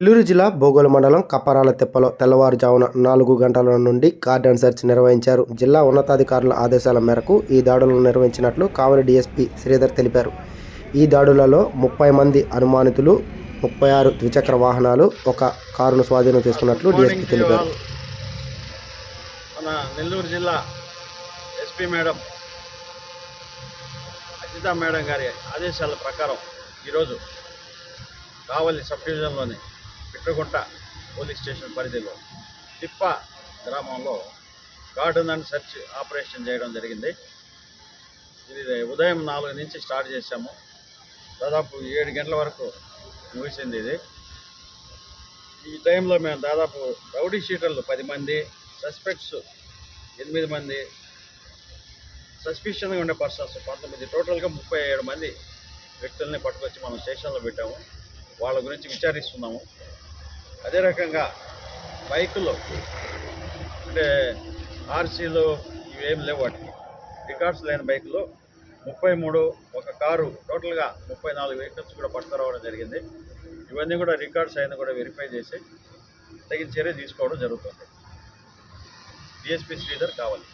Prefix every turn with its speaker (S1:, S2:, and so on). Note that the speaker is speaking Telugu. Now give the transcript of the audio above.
S1: నెల్లూరు జిల్లా బోగోలు మండలం కప్పరాల తెప్పలో తెల్లవారుజామున నాలుగు గంటల నుండి కార్డన్ సెర్చ్ నిర్వహించారు. జిల్లా ఉన్నతాధికారుల ఆదేశాల మేరకు ఈ దాడులను నిర్వహించినట్లు కావలి డీఎస్పీ శ్రీధర్ తెలిపారు. ఈ దాడులలో ముప్పై మంది అనుమానితులు ముప్పై ఆరు ద్విచక్ర వాహనాలు ఒక కారును స్వాధీనం చేసుకున్నట్లు డీఎస్పీ తెలిపారు.
S2: మన నెల్లూరు జిల్లా ఎస్పీ మేడం అజితా మేడం గారి ఆదేశాల ప్రకారం ఈరోజు కావలి సబ్ డివిజన్లోని పిట్టగుంట పోలీస్ స్టేషన్ పరిధిలో తిప్ప గ్రామంలో గార్డెన్ అండ్ సెర్చ్ ఆపరేషన్ చేయడం జరిగింది. ఇది ఉదయం నాలుగు నుంచి స్టార్ట్ చేశాము. దాదాపు ఏడు గంటల వరకు ముగిసింది ఇది. ఈ టైంలో మేము దాదాపు రౌడీ షీటర్లు పది మంది సస్పెక్ట్స్ ఎనిమిది మంది సస్పిషన్గా ఉండే పర్సన్స్ పంతొమ్మిది టోటల్గా ముప్పై ఏడు మంది వ్యక్తుల్ని పట్టుకొచ్చి మనం స్టేషన్లో పెట్టాము. వాళ్ళ గురించి విచారిస్తున్నాము. అదే రకంగా బైకులు అంటే ఆర్సీలు ఇవేం లేవు వాటికి. రికార్డ్స్ లేని బైకులు ముప్పై మూడు ఒక కారు టోటల్గా ముప్పై నాలుగు వెహికల్స్ కూడా పట్టుకురావడం జరిగింది. ఇవన్నీ కూడా రికార్డ్స్ అయినా కూడా వెరిఫై చేసి తగిన చర్య తీసుకోవడం జరుగుతుంది. డిఎస్పీ శ్రీధర్ కావాలి.